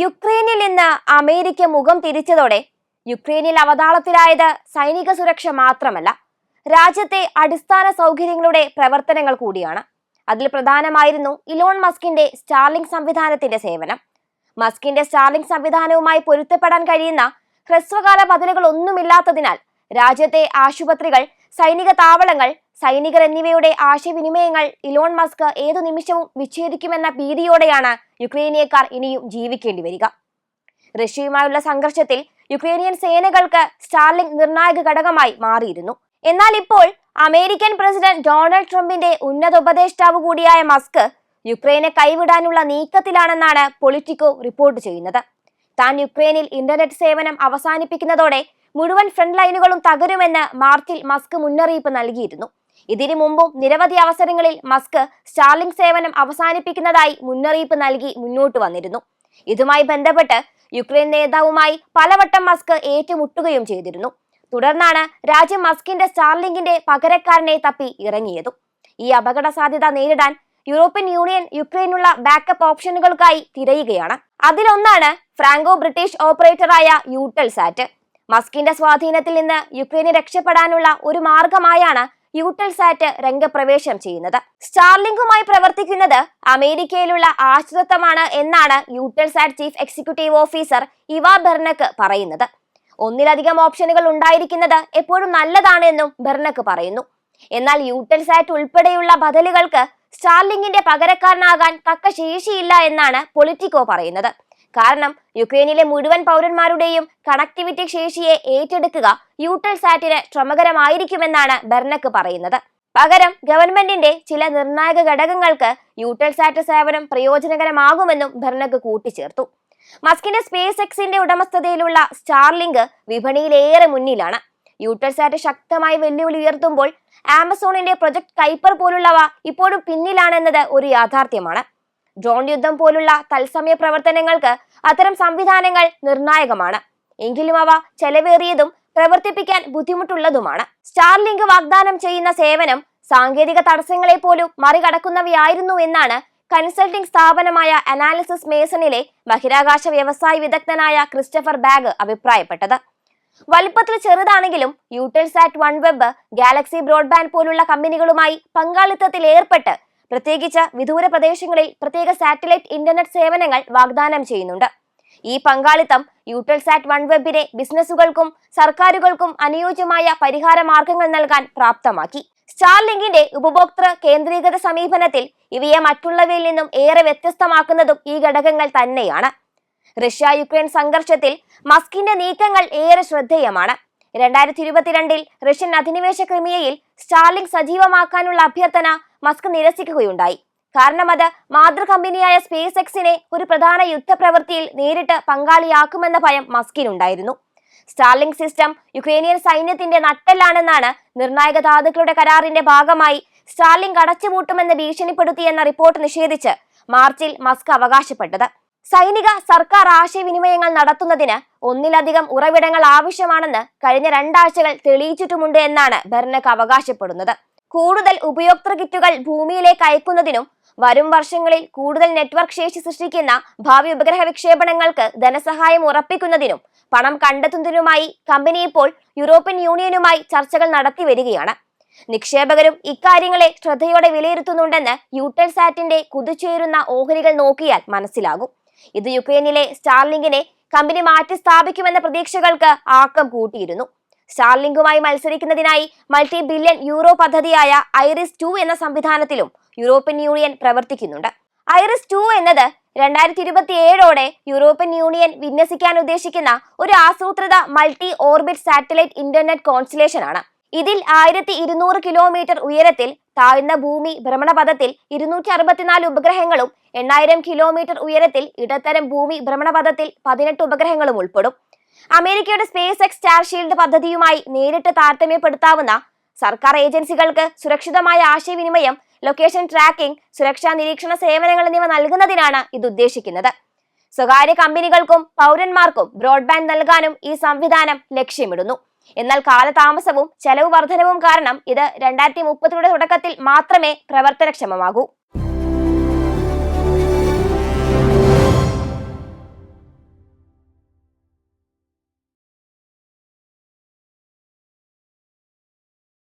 യുക്രൈനിൽ നിന്ന് അമേരിക്ക മുഖം തിരിച്ചതോടെ യുക്രൈനിൽ അവതാളത്തിലായത് സൈനിക സുരക്ഷ മാത്രമല്ല രാജ്യത്തെ അടിസ്ഥാന സൗകര്യങ്ങളുടെ പ്രവർത്തനങ്ങൾ കൂടിയാണ്. അതിൽ പ്രധാനമായിരുന്നു ഇലോൺ മസ്കിന്റെ സ്റ്റാർലിംഗ് സംവിധാനത്തിന്റെ സേവനം. മസ്കിന്റെ സ്റ്റാർലിംഗ് സംവിധാനവുമായി പൊരുത്തപ്പെടാൻ കഴിയുന്ന ഹ്രസ്വകാല ബദലുകളൊന്നുമില്ലാത്തതിനാൽ രാജ്യത്തെ ആശുപത്രികൾ സൈനിക താവളങ്ങൾ സൈനികർ എന്നിവയുടെ ആശയവിനിമയങ്ങൾ ഇലോൺ മസ്ക് ഏതു നിമിഷവും വിച്ഛേദിക്കുമെന്ന ഭീതിയോടെയാണ് യുക്രൈനിയക്കാർ ഇനിയും ജീവിക്കേണ്ടി വരിക. റഷ്യയുമായുള്ള സംഘർഷത്തിൽ യുക്രൈനിയൻ സേനകൾക്ക് സ്റ്റാർലിംഗ് നിർണായക ഘടകമായി മാറിയിരുന്നു. എന്നാൽ ഇപ്പോൾ അമേരിക്കൻ പ്രസിഡന്റ് ഡൊണാൾഡ് ട്രംപിന്റെ ഉന്നത ഉപദേഷ്ടാവ് കൂടിയായ മസ്ക് യുക്രൈനെ കൈവിടാനുള്ള നീക്കത്തിലാണെന്നാണ് പൊളിറ്റിക്കോ റിപ്പോർട്ട് ചെയ്യുന്നത്. താൻ യുക്രൈനിൽ ഇന്റർനെറ്റ് സേവനം അവസാനിപ്പിക്കുന്നതോടെ മുഴുവൻ ഫ്രണ്ട് ലൈനുകളും തകരുമെന്ന് മാർച്ചിൽ മസ്ക് മുന്നറിയിപ്പ് നൽകിയിരുന്നു. ഇതിനു മുമ്പും നിരവധി അവസരങ്ങളിൽ മസ്ക് സ്റ്റാർലിംഗ് സേവനം അവസാനിപ്പിക്കുന്നതായി മുന്നറിയിപ്പ് നൽകി മുന്നോട്ട് വന്നിരുന്നു. ഇതുമായി ബന്ധപ്പെട്ട് യുക്രൈൻ നേതാവുമായി പലവട്ടം മസ്ക് ഏറ്റുമുട്ടുകയും ചെയ്തിരുന്നു. തുടർന്നാണ് രാജ്യം മസ്കിന്റെ സ്റ്റാർലിങ്കിന്റെ പകരക്കാരനെ തപ്പി ഇറങ്ങിയതും. ഈ അപകട സാധ്യത നേരിടാൻ യൂറോപ്യൻ യൂണിയൻ യുക്രൈനുള്ള ബാക്കപ്പ് ഓപ്ഷനുകൾക്കായി തിരയുകയാണ്. അതിലൊന്നാണ് ഫ്രാങ്കോ ബ്രിട്ടീഷ് ഓപ്പറേറ്ററായ യൂട്ടൽ സാറ്റ്. മസ്കിന്റെ സ്വാധീനത്തിൽ നിന്ന് യുക്രൈനെ രക്ഷപ്പെടാനുള്ള ഒരു മാർഗമായാണ് യൂട്ടൽ സാറ്റ് രംഗപ്രവേശം ചെയ്യുന്നത്. സ്റ്റാർലിങ്കുമായി പ്രവർത്തിക്കുന്നത് അമേരിക്കയിലുള്ള ആശ്രിതത്വമാണ് എന്നാണ് Eutelsat chief executive officer Eva Berneke പറയുന്നത്. ഒന്നിലധികം ഓപ്ഷനുകൾ ഉണ്ടായിരിക്കുന്നത് എപ്പോഴും നല്ലതാണ് എന്നും ബെർണക്ക് പറയുന്നു. എന്നാൽ യൂട്ടൽ സാറ്റ് ഉൾപ്പെടെയുള്ള ബദലുകൾക്ക് സ്റ്റാർലിങ്ങിന്റെ പകരക്കാരനാകാൻ തക്ക ശേഷിയില്ല എന്നാണ് പൊളിറ്റിക്കോ പറയുന്നത്. കാരണം യുക്രൈനിലെ മുഴുവൻ പൗരന്മാരുടെയും കണക്ടിവിറ്റി ശേഷിയെ ഏറ്റെടുക്കുക യൂട്ടൽ സാറ്റിന് ശ്രമകരമായിരിക്കുമെന്നാണ് ബെർണക്ക് പറയുന്നത്. പകരം ഗവൺമെന്റിന്റെ ചില നിർണായക ഘടകങ്ങൾക്ക് യൂട്ടൽ സാറ്റ് സേവനം പ്രയോജനകരമാകുമെന്നും ബെർണക്ക് കൂട്ടിച്ചേർത്തു. മസ്കിന്റെ സ്പേസ് എക്സിന്റെ ഉടമസ്ഥതയിലുള്ള സ്റ്റാർലിങ്ക് വിപണിയിലേറെ മുന്നിലാണ്. യൂട്ടൽസാറ്റ് ശക്തമായി വെല്ലുവിളി ഉയർത്തുമ്പോൾ ആമസോണിന്റെ പ്രൊജക്ട് കൈപ്പർ പോലുള്ളവ ഇപ്പോഴും പിന്നിലാണെന്നത് ഒരു യാഥാർത്ഥ്യമാണ്. ഡ്രോൺ യുദ്ധം പോലുള്ള തത്സമയ പ്രവർത്തനങ്ങൾക്ക് അത്തരം സംവിധാനങ്ങൾ നിർണായകമാണ്. എങ്കിലും അവ ചെലവേറിയതും പ്രവർത്തിപ്പിക്കാൻ ബുദ്ധിമുട്ടുള്ളതുമാണ്. സ്റ്റാർലിങ്ക് വാഗ്ദാനം ചെയ്യുന്ന സേവനം സാങ്കേതിക തടസ്സങ്ങളെ പോലും മറികടക്കുന്നവയായിരുന്നു എന്നാണ് കൺസൾട്ടിംഗ് സ്ഥാപനമായ അനാലിസിസ് മേസണിലെ ബഹിരാകാശ വ്യവസായ വിദഗ്ധനായ ക്രിസ്റ്റഫർ ബാഗ് അഭിപ്രായപ്പെട്ടത്. വലുപ്പത്തിൽ ചെറുതാണെങ്കിലും Eutelsat OneWeb Galaxy Broadband പോലുള്ള കമ്പനികളുമായി പങ്കാളിത്തത്തിൽ ഏർപ്പെട്ട് പ്രത്യേകിച്ച് വിദൂര പ്രദേശങ്ങളിൽ പ്രത്യേക സാറ്റലൈറ്റ് ഇന്റർനെറ്റ് സേവനങ്ങൾ വാഗ്ദാനം ചെയ്യുന്നുണ്ട്. ഈ പങ്കാളിത്തം യൂട്ടൽസാറ്റ് വൺ വെബിനെ ബിസിനസ്സുകൾക്കും സർക്കാരുകൾക്കും അനുയോജ്യമായ പരിഹാര മാർഗങ്ങൾ നൽകാൻ പ്രാപ്തമാക്കി. സ്റ്റാർലിങ്കിന്റെ ഉപഭോക്തൃ കേന്ദ്രീകൃത സമീപനത്തിൽ ഇവയെ മറ്റുള്ളവയിൽ നിന്നും ഏറെ വ്യത്യസ്തമാക്കുന്നതും ഈ ഘടകങ്ങൾ തന്നെയാണ്. റഷ്യ യുക്രൈൻ സംഘർഷത്തിൽ മസ്കിന്റെ നീക്കങ്ങൾ ഏറെ ശ്രദ്ധേയമാണ്. രണ്ടായിരത്തി ഇരുപത്തിരണ്ടിൽ റഷ്യൻ അധിനിവേശ ക്രിമിയയിൽ സ്റ്റാർലിംഗ് സജീവമാക്കാനുള്ള അഭ്യർത്ഥന മസ്ക് നിരസിക്കുകയുണ്ടായി. കാരണം അത് മാതൃ കമ്പനിയായ സ്പേസ് എക്സിനെ ഒരു പ്രധാന യുദ്ധപ്രവൃത്തിയിൽ നേരിട്ട് പങ്കാളിയാക്കുമെന്ന ഭയം മസ്കിനുണ്ടായിരുന്നു. സ്റ്റാർലിംഗ് സിസ്റ്റം യുക്രേനിയൻ സൈന്യത്തിന്റെ നട്ടെല്ലാണെന്നാണ് നിർണായക ധാതുക്കളുടെ കരാറിന്റെ ഭാഗമായി സ്റ്റാർലിംഗ് അടച്ചുപൂട്ടുമെന്ന് ഭീഷണിപ്പെടുത്തിയെന്ന റിപ്പോർട്ട് നിഷേധിച്ച് മാർച്ചിൽ മസ്ക് അവകാശപ്പെട്ടത്. സൈനിക സർക്കാർ ആശയവിനിമയങ്ങൾ നടത്തുന്നതിന് ഒന്നിലധികം ഉറവിടങ്ങൾ ആവശ്യമാണെന്ന് കഴിഞ്ഞ രണ്ടാഴ്ചകൾ തെളിയിച്ചിട്ടുമുണ്ട് എന്നാണ് ബെർണക്ക് അവകാശപ്പെടുന്നത്. കൂടുതൽ ഉപയോക്തൃ കിറ്റുകൾ ഭൂമിയിലേക്ക് അയക്കുന്നതിനും വരും വർഷങ്ങളിൽ കൂടുതൽ നെറ്റ്വർക്ക് ശേഷി സൃഷ്ടിക്കുന്ന ഭാവി ഉപഗ്രഹ വിക്ഷേപണങ്ങൾക്ക് ധനസഹായം ഉറപ്പിക്കുന്നതിനും പണം കണ്ടെത്തുന്നതിനുമായി കമ്പനി ഇപ്പോൾ യൂറോപ്യൻ യൂണിയനുമായി ചർച്ചകൾ നടത്തി വരികയാണ്. നിക്ഷേപകരും ഇക്കാര്യങ്ങളെ ശ്രദ്ധയോടെ വിലയിരുത്തുന്നുണ്ടെന്ന് യൂട്ടൽസാറ്റിന്റെ കുതിച്ചുയരുന്ന ഓഹരികൾ നോക്കിയാൽ മനസ്സിലാകും. ഇത് യുക്രൈനിലെ സ്റ്റാർലിങ്കിനെ കമ്പനി മാറ്റി സ്ഥാപിക്കുമെന്ന പ്രതീക്ഷകൾക്ക് ആക്കം കൂട്ടിയിരുന്നു. സ്റ്റാർലിങ്കുമായി മത്സരിക്കുന്നതിനായി മൾട്ടി ബില്യൺ യൂറോ പദ്ധതിയായ ഐറിസ് ടു എന്ന സംവിധാനത്തിലും യൂറോപ്യൻ യൂണിയൻ പ്രവർത്തിക്കുന്നുണ്ട്. ഐറിസ് ടു എന്നത് രണ്ടായിരത്തി ഇരുപത്തി ഏഴോടെ യൂറോപ്യൻ യൂണിയൻ വിന്യസിക്കാൻ ഉദ്ദേശിക്കുന്ന ഒരു ആസൂത്രിത multi orbit satellite internet constellation ആണ്. ഇതിൽ ആയിരത്തി ഇരുന്നൂറ് കിലോമീറ്റർ ഉയരത്തിൽ താഴ്ന്ന ഭൂമി ഭ്രമണപഥത്തിൽ ഇരുന്നൂറ്റി അറുപത്തിനാല് ഉപഗ്രഹങ്ങളും എണ്ണായിരം കിലോമീറ്റർ ഉയരത്തിൽ ഇടത്തരം ഭൂമി ഭ്രമണപഥത്തിൽ പതിനെട്ട് ഉപഗ്രഹങ്ങളും ഉൾപ്പെടും. അമേരിക്കയുടെ സ്പേസ് എക്സ് സ്റ്റാർഷീൽഡ് പദ്ധതിയുമായി നേരിട്ട് താരതമ്യപ്പെടുത്താവുന്ന സർക്കാർ ഏജൻസികൾക്ക് സുരക്ഷിതമായ ആശയവിനിമയം ലൊക്കേഷൻ ട്രാക്കിംഗ് സുരക്ഷാ നിരീക്ഷണ സേവനങ്ങൾ എന്നിവ നൽകുന്നതിനാണ് ഇത് ഉദ്ദേശിക്കുന്നത്. സ്വകാര്യ കമ്പനികൾക്കും പൗരന്മാർക്കും ബ്രോഡ്ബാൻഡ് നൽകാനും ഈ സംവിധാനം ലക്ഷ്യമിടുന്നു. എന്നാൽ കാലതാമസവും ചെലവ് വർധനവും കാരണം ഇത് രണ്ടായിരത്തി മുപ്പത്തിയുടെ തുടക്കത്തിൽ മാത്രമേ പ്രവർത്തനക്ഷമമാകൂ.